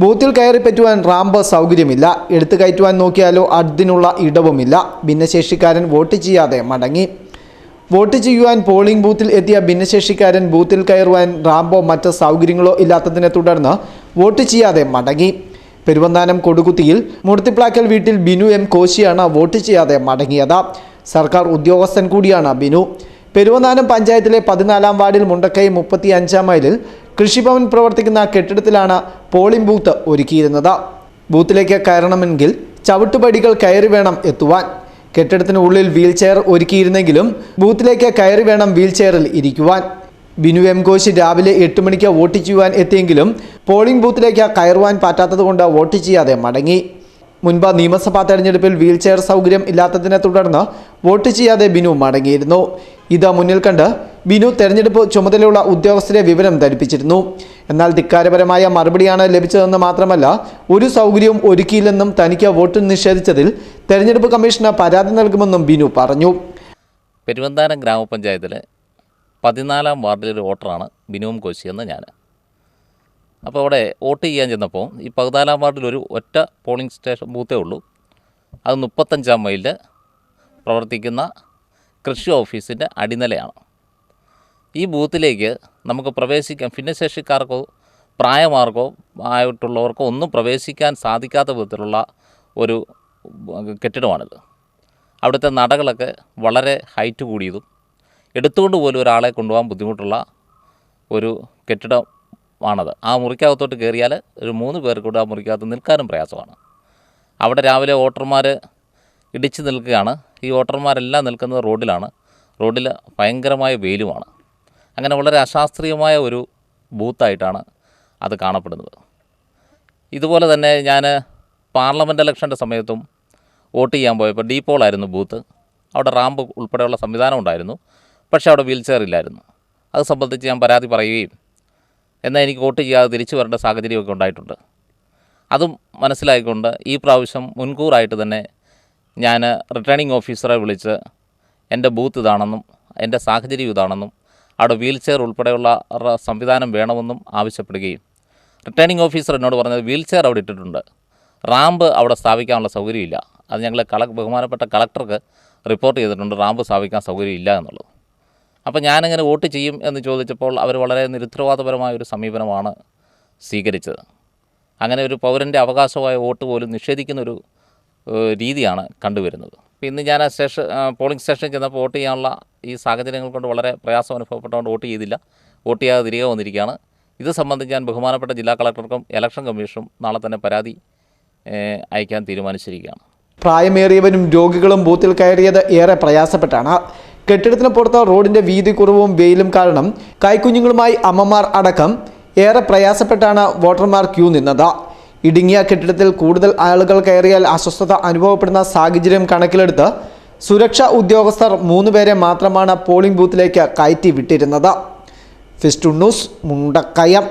ബൂത്തിൽ കയറി പറ്റുവാൻ റാമ്പ് സൗകര്യമില്ല. എടുത്തു കയറ്റുവാൻ നോക്കിയാലോ അതിനുള്ള ഇടവുമില്ല. ഭിന്നശേഷിക്കാരൻ വോട്ട് ചെയ്യാതെ മടങ്ങി. വോട്ട് ചെയ്യുവാൻ പോളിംഗ് ബൂത്തിൽ എത്തിയ ഭിന്നശേഷിക്കാരൻ ബൂത്തിൽ കയറുവാൻ റാമ്പോ മറ്റ് സൗകര്യങ്ങളോ ഇല്ലാത്തതിനെ തുടർന്ന് വോട്ട് ചെയ്യാതെ മടങ്ങി. പെരുവന്താനം കൊടുകുത്തിയിൽ മുടത്തിപ്ലാക്കൽ വീട്ടിൽ ബിനു എം കോശിയാണ് വോട്ട് ചെയ്യാതെ മടങ്ങിയത്. സർക്കാർ ഉദ്യോഗസ്ഥൻ കൂടിയാണ് ബിനു. പെരുവന്താനം പഞ്ചായത്തിലെ പതിനാലാം വാർഡിൽ മുണ്ടക്കൈ മുപ്പത്തി അഞ്ചാം മൈലിൽ കൃഷിഭവൻ പ്രവർത്തിക്കുന്ന കെട്ടിടത്തിലാണ് പോളിംഗ് ബൂത്ത് ഒരുക്കിയിരുന്നത്. ബൂത്തിലേക്ക് കയറണമെങ്കിൽ ചവിട്ടുപടികൾ കയറി വേണം എത്തുവാൻ. കെട്ടിടത്തിന് ഉള്ളിൽ വീൽ ചെയർ ഒരുക്കിയിരുന്നെങ്കിലും ബൂത്തിലേക്ക് കയറി വേണം വീൽചെയറിൽ ഇരിക്കുവാൻ. ബിനു എം കോശി രാവിലെ എട്ട് മണിക്ക് വോട്ട് ചെയ്യുവാൻ എത്തിയെങ്കിലും പോളിംഗ് ബൂത്തിലേക്ക് കയറുവാൻ പറ്റാത്തതുകൊണ്ട് വോട്ട് ചെയ്യാതെ മടങ്ങി. മുൻപ് നിയമസഭാ തെരഞ്ഞെടുപ്പിൽ വീൽചെയർ സൗകര്യം ഇല്ലാത്തതിനെ തുടർന്ന് വോട്ട് ചെയ്യാതെ ബിനു മടങ്ങിയിരുന്നു. ഇത് മുന്നിൽ കണ്ട് ബിനു തെരഞ്ഞെടുപ്പ് ചുമതലയുള്ള ഉദ്യോഗസ്ഥരെ വിവരം ധരിപ്പിച്ചിരുന്നു. എന്നാൽ ധിക്കാരപരമായ മറുപടിയാണ് ലഭിച്ചതെന്ന് മാത്രമല്ല ഒരു സൗകര്യവും ഒരുക്കിയില്ലെന്നും തനിക്ക് വോട്ട് നിഷേധിച്ചതിൽ തെരഞ്ഞെടുപ്പ് കമ്മീഷന് പരാതി നൽകുമെന്നും ബിനു പറഞ്ഞു. പെരുവന്താനം ഗ്രാമപഞ്ചായത്തിലെ പതിനാലാം വാർഡിലൊരു വോട്ടറാണ് ബിനുവും കോശി എന്ന് ഞാൻ. അപ്പോൾ അവിടെ വോട്ട് ചെയ്യാൻ ചെന്നപ്പോൾ ഈ പതിനാലാം വാർഡിൽ ഒരു ഒറ്റ പോളിംഗ് സ്റ്റേഷൻ ബൂത്തേ ഉള്ളൂ. അത് മുപ്പത്തഞ്ചാം മൈലിൽ പ്രവർത്തിക്കുന്ന കൃഷി ഓഫീസിന്റെ അടിനിലയാണ്. ഈ ബൂത്തിലേക്ക് നമുക്ക് പ്രവേശിക്കാൻ ഭിന്നശേഷിക്കാർക്കോ പ്രായമാർക്കോ ആയിട്ടുള്ളവർക്കോ ഒന്നും പ്രവേശിക്കാൻ സാധിക്കാത്ത വിധത്തിലുള്ള ഒരു കെട്ടിടമാണിത്. അവിടുത്തെ നടകളൊക്കെ വളരെ ഹൈറ്റ് കൂടിയതും എടുത്തുകൊണ്ട് പോലും ഒരാളെ കൊണ്ടുപോകാൻ ബുദ്ധിമുട്ടുള്ള ഒരു കെട്ടിടമാണത്. ആ മുറിക്കകത്തോട്ട് കയറിയാൽ ഒരു മൂന്ന് പേർ കൂടെ ആ മുറിക്കകത്ത് നിൽക്കാനും പ്രയാസമാണ്. അവിടെ രാവിലെ വോട്ടർമാർ ഇടിച്ചു നിൽക്കുകയാണ്. ഈ വോട്ടർമാരെല്ലാം നിൽക്കുന്നത് റോഡിലാണ്. റോഡിൽ ഭയങ്കരമായ വെയിലുമാണ്. അങ്ങനെ വളരെ അശാസ്ത്രീയമായ ഒരു ബൂത്തായിട്ടാണ് അത് കാണപ്പെടുന്നത്. ഇതുപോലെ തന്നെ ഞാൻ പാർലമെന്റ് ഇലക്ഷന്റെ സമയത്തും വോട്ട് ചെയ്യാൻ പോയപ്പോൾ ഡീപ്പോളായിരുന്നു ബൂത്ത്. അവിടെ റാമ്പ് ഉൾപ്പെടെയുള്ള സംവിധാനം ഉണ്ടായിരുന്നു. പക്ഷേ അവിടെ വീൽ ചെയർ ഇല്ലായിരുന്നു. അത് സംബന്ധിച്ച് ഞാൻ പരാതി പറയുകയും എന്നാൽ എനിക്ക് വോട്ട് ചെയ്യാതെ തിരിച്ചു വരേണ്ട സാഹചര്യമൊക്കെ ഉണ്ടായിട്ടുണ്ട്. അതും മനസ്സിലായിക്കൊണ്ട് ഈ പ്രാവശ്യം മുൻകൂറായിട്ട് തന്നെ ഞാൻ റിട്ടേണിംഗ് ഓഫീസറെ വിളിച്ച് എന്റെ ബൂത്ത് ഇതാണെന്നും എന്റെ സാഹചര്യം ഇതാണെന്നും അവിടെ വീൽ ചെയർ ഉൾപ്പെടെയുള്ള സംവിധാനം വേണമെന്നും ആവശ്യപ്പെടുകയും. റിട്ടേണിംഗ് ഓഫീസർ എന്നോട് പറഞ്ഞത് വീൽ ചെയർ അവിടെ ഇട്ടിട്ടുണ്ട്. റാമ്പ് അവിടെ സ്ഥാപിക്കാനുള്ള സൗകര്യമില്ല. അത് ഞങ്ങൾ കള ബഹുമാനപ്പെട്ട കളക്ടർക്ക് റിപ്പോർട്ട് ചെയ്തിട്ടുണ്ട് റാമ്പ് സ്ഥാപിക്കാൻ സൗകര്യമില്ല എന്നുള്ളത്. അപ്പോൾ ഞാനിങ്ങനെ വോട്ട് ചെയ്യും എന്ന് ചോദിച്ചപ്പോൾ അവർ വളരെ നിരുത്തരവാദപരമായ ഒരു സമീപനമാണ് സ്വീകരിച്ചത്. അങ്ങനെ ഒരു പൗരന്റെ അവകാശമായ വോട്ട് പോലും നിഷേധിക്കുന്നൊരു രീതിയാണ് കണ്ടുവരുന്നത്. ഇന്ന് ഞാൻ സ്റ്റേഷൻ പോളിംഗ് സ്റ്റേഷനിൽ ചെന്നപ്പോൾ വോട്ട് ചെയ്യാനുള്ള ഈ സാഹചര്യങ്ങൾ കൊണ്ട് വളരെ പ്രയാസം അനുഭവപ്പെട്ടുകൊണ്ട് വോട്ട് ചെയ്തില്ല. വോട്ട് ചെയ്യാതെ തിരികെ വന്നിരിക്കുകയാണ്. ഇത് സംബന്ധിച്ച് ഞാൻ ബഹുമാനപ്പെട്ട ജില്ലാ കളക്ടർക്കും ഇലക്ഷൻ കമ്മീഷനും നാളെ തന്നെ പരാതി അയക്കാൻ തീരുമാനിച്ചിരിക്കുകയാണ്. പ്രായമേറിയവരും രോഗികളും ബൂത്തിൽ കയറിയത് ഏറെ പ്രയാസപ്പെട്ടാണ്. കെട്ടിടത്തിന് പുറത്ത് റോഡിന്റെ വീതി കുറവും വെയിലും കാരണം കൈക്കുഞ്ഞുങ്ങളുമായി അമ്മമാർ അടക്കം ഏറെ പ്രയാസപ്പെട്ടാണ് വോട്ടർമാർ ക്യൂ നിന്നത്. ഇടുങ്ങിയ കെട്ടിടത്തിൽ കൂടുതൽ ആളുകൾ കയറിയാൽ അസ്വസ്ഥത അനുഭവപ്പെടുന്ന സാഹചര്യം കണക്കിലെടുത്ത് സുരക്ഷാ ഉദ്യോഗസ്ഥർ മൂന്നുപേരെ മാത്രമാണ് പോളിംഗ് ബൂത്തിലേക്ക് കയറ്റി വിട്ടിരുന്നത്. ഫിസ്റ്റുണ്ണൂസ് മുണ്ടക്കയം.